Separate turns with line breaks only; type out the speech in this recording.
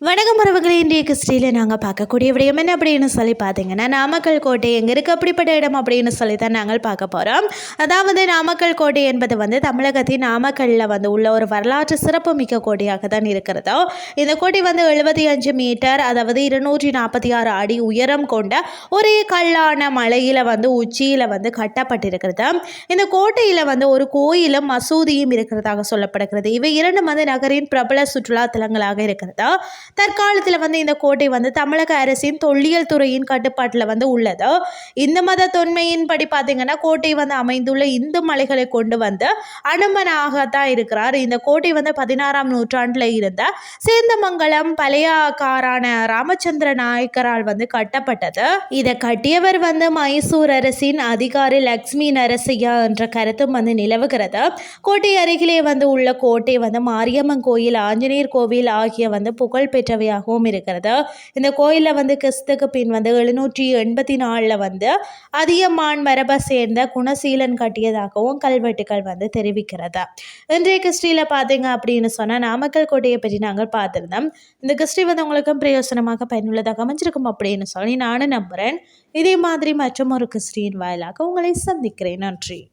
வணக்கம் உறவுகளே இன்றைய கிறிஸ்டியில் நாங்கள் பார்க்கக்கூடிய விடயம் என்ன அப்படின்னு சொல்லி பார்த்தீங்கன்னா நாமக்கல் கோட்டை எங்கே இருக்குது அப்படிப்பட்ட இடம் அப்படின்னு சொல்லி தான் நாங்கள் பார்க்க போகிறோம் அதாவது நாமக்கல் கோட்டை என்பது வந்து தமிழகத்தின் நாமக்கல்லில் வந்து உள்ள ஒரு வரலாற்று சிறப்பு மிக்க கோட்டையாக தான் இருக்கிறதோ இந்த கோட்டை வந்து எழுபத்தி அஞ்சு மீட்டர் அதாவது இருநூற்றி நாற்பத்தி ஆறு அடி உயரம் கொண்ட ஒரே கல்லான மலையில் வந்து உச்சியில் வந்து கட்டப்பட்டிருக்கிறது. இந்த கோட்டையில் வந்து ஒரு கோயிலும் மசூதியும் இருக்கிறதாக சொல்லப்படுகிறது. இவை இரண்டும் வந்து நகரின் பிரபல சுற்றுலா தலங்களாக இருக்கிறதா தற்காலத்தில் வந்து இந்த கோட்டை வந்து தமிழக அரசின் தொல்லியல் துறையின் கட்டுப்பாட்டில் வந்து உள்ளது. இந்த மத தொன்மையின்படி பார்த்தீங்கன்னா கோட்டை வந்து அமைந்துள்ள இந்து மலைகளை கொண்டு வந்து அனுமனாகத்தான் இருக்கிறார். இந்த கோட்டை வந்து பதினாறாம் நூற்றாண்டில் இருந்த சேந்தமங்கலம் பழையாக்காரான ராமச்சந்திர நாயக்கரால் வந்து கட்டப்பட்டது. இதை கட்டியவர் வந்து மைசூர் அரசின் அதிகாரி லக்ஷ்மி நரசையா என்ற கருத்தும் வந்து நிலவுகிறது. கோட்டை அருகிலே வந்து உள்ள கோட்டை வந்து மாரியம்மன் கோயில் ஆஞ்சநேயர் கோவில் ஆகிய வந்து புகழ் பெற்றவையாகவும் இருக்கிறது. இந்த கோயிலில் வந்து கிறிஸ்துக்கு பின் வந்து எழுநூற்றி எண்பத்தி நாலில் வந்து அதியமான் மரபை சேர்ந்த குணசீலன் கட்டியதாகவும் கல்வெட்டுகள் வந்து தெரிவிக்கிறது. இன்றைய கிறிஸ்டியில் பார்த்தீங்க அப்படின்னு சொன்னால் நாமக்கல் கோட்டையை பற்றி நாங்கள் பார்த்துருந்தோம். இந்த கிறிஸ்டி வந்து உங்களுக்கும் பிரயோசனமாக பயனுள்ளதாக அமைஞ்சிருக்கும் அப்படின்னு சொல்லி நானும் நம்புகிறேன் இதே மாதிரி மற்றும் ஒரு கிறிஸ்டியின் வாயிலாக உங்களை சந்திக்கிறேன். நன்றி.